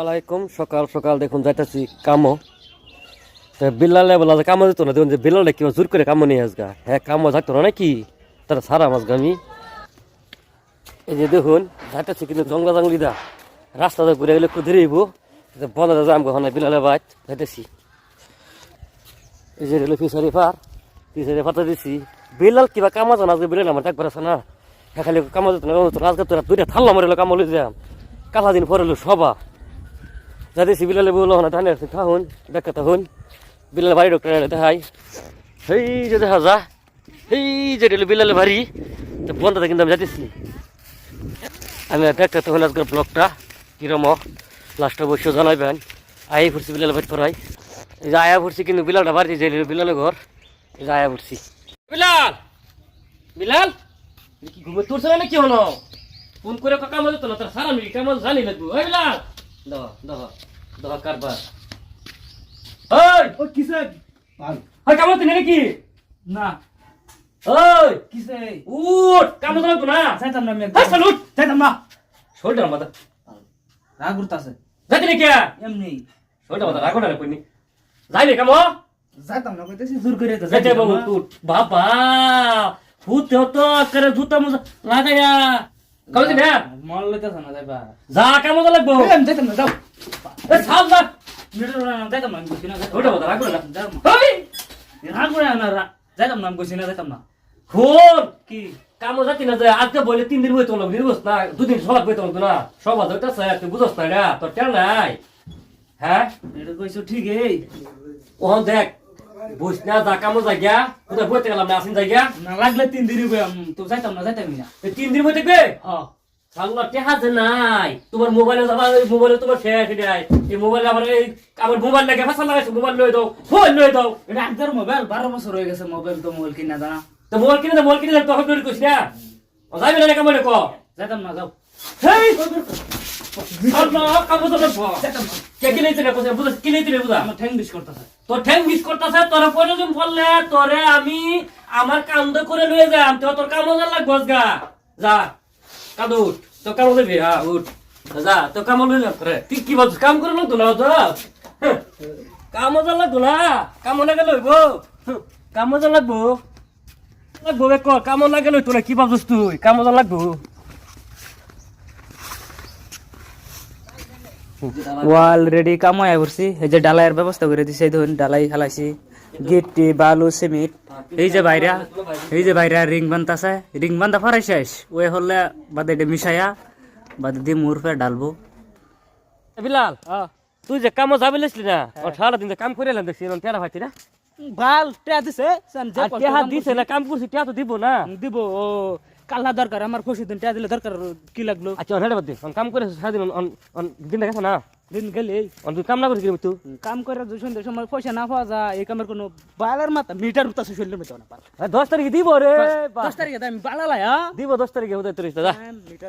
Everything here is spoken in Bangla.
আলাইকুম সকাল সকাল দেখুন যাইতেছি কামো। না, দেখুন যে জোর করে কামো হ্যাঁ নাকি? তারা গামি। দেখুন, যাইতেছি কিন্তু জঙ্গলা জঙ্গলি দা। রাস্তাতে ঘুরে গেলে একটু ধীরে হইব। বন্ধ বিলালে বাইত যাইতেছি। এই যে ফিসারি পার ফিসারি পাতা দিছি। বিলাল কিবা কামা জানা আজকে বিলাল আমার একবার আছে না। খালি কামা না আজকে তোরা দুইটা থাল্লা মারিল কামা লই যাম। কালা দিন পরে সবা। যাতে সিবিলালে বলো না টানে থাকুন দেখা থাকুন বিলালে বাড়ি ডক্টর দেখাই। সেই যে দেখা যা। সেই যে বিলালে বাড়ি তো বন্ধটা কিন্তু আমি যাতেছি আমি দেখতে তখন আজকের ব্লগটা কিরম লাস্টে বসে জানাইবেন। আই ফুরছি বিলালে বাড়ি করাই এই যে আয়া ফুরছি কিন্তু বিলালটা বাড়ি যে বিলালে ঘর এই যে আয়া ফুরছি বিলাল বিলাল কি ঘুমে তোর সঙ্গে কি হলো? ফোন করে কাম হতো না তার সারা মিলি কেমন জানি লাগবো। ওই বিলাল দাও দাও দাও কারবার। ওই ও কিসে? নাকি? না। ওই কিসে? উঠ না। যাইতাম না সালুট যাইতাম না। মাথা। রাগ যাতে নাকি এমনি। মাথা না। কইনি যাইবে কাম যাইতাম না কইতেছি জোর করে তো যাইতে বাবু তুট বাবা। ফুতে হতো করে জুতা মুজা লাগাইয়া। কাম হতো না মল লইতাছ না যাইবা। যা কাম হতো লাগবো। এই, আমি যাইতাম না যাও। এ সাল যা। মিটার না যাইতাম না আমি কইছি না যাইতাম ওটা মাথা রাখো না? যাও। ওই রাগ করে না রা- যাইতাম না আমি কইছি না যাইতাম না। ফোন কি? কামো যাতি না যায়। আজকে বলে তিন দিন বইতে লাগবে বুঝছ না দুদিন সবাই বইতে লাগতো না। সবাই ধরতেছে তুই বুঝছ না তোর টেল নাই? হ্যাঁ? এটা কইছো ওহন দেখ বুঝ না যা কামো যাই কোথায় বইতে গেলাম না আসিন গিয়া না লাগলে তিন দিনই কই তো যাইতাম না যাইতামই না তিন দিন গে হ সাল্লা টেহা যে নাই তোমার মোবাইলে আমার মোবাইলে তোমার এই মোবাইলে আমার এই আমার মোবাইল লাগে ফাঁসা লাগাইছো মোবাইল লয়ে দাও ফোন লয়ে দাও এটা একদার মোবাইল বারো বছর হয়ে গেছে মোবাইল তো মোবাইল কিনা জানা তো মোবাইল কিনে মোবাইল কিনে তখন কইছ না যাইবে না কামলে ক যাইতাম না যাও হেই তো না আমি আমার কান্দ করে লয়ে যাম তো তোর কাম মজা লাগবো গা যা কাঁদ উঠ তোর কাম দেবি হ্যাঁ উঠ যা তোর কাম লয়ে যাম রে তুই কি কাম করে লাগতো না তো হ্যাঁ। কাম মজা লাগতো না কাম লাগে লইব কাম মজা লাগবো লাগবো কর কাম লাগে লই তোরা কি ভাবছিস তুই কাম মজা লাগবো অলরেডি কামাই করছি এই যে ডালাইয়ের ব্যবস্থা করে দিছে এই ধরুন ডালাই খেলাইছি গিট্টি বালু সিমেন্ট। এই যে বাইরা এই যে বাইরা রিং বান্ধাছে রিং বান্ধা ফারাই শেষ। ওই হলে বাদে এটা মিশাইয়া বাদে দিয়ে মুর ফের ডালবো বিলাল তুই যে কামো যাবি লিসলি না? ও সারা দিন যে কাম করে এলাম দেখছি টেরা ভাইতি না? ভালো টিয়া দিছে টেহা দিছে না কাম করছি টেহা তো দিব না। দিব ও। কাল্লা দরকার আমার খুশি দিন টিয়া দিলে দরকার কি লাগল? আচ্ছা হেডে বাদ দে অন কাম করে সারাদিন অন অন দিন দেখছ না। দিন গেলে? অন তুই কাম না করিস তুই কাম করে দুই সন্ধ্যের সময় পয়সা না পাওয়া যায় এই কামের কোনো বালার মাথা মিটার উঠতেছে শরীরের মতো না দশ তারিখে দিব রে দশ তারিখে আমি বালালাই হ্যাঁ? দিব দশ তারিখে হতে তোর যা। মিটার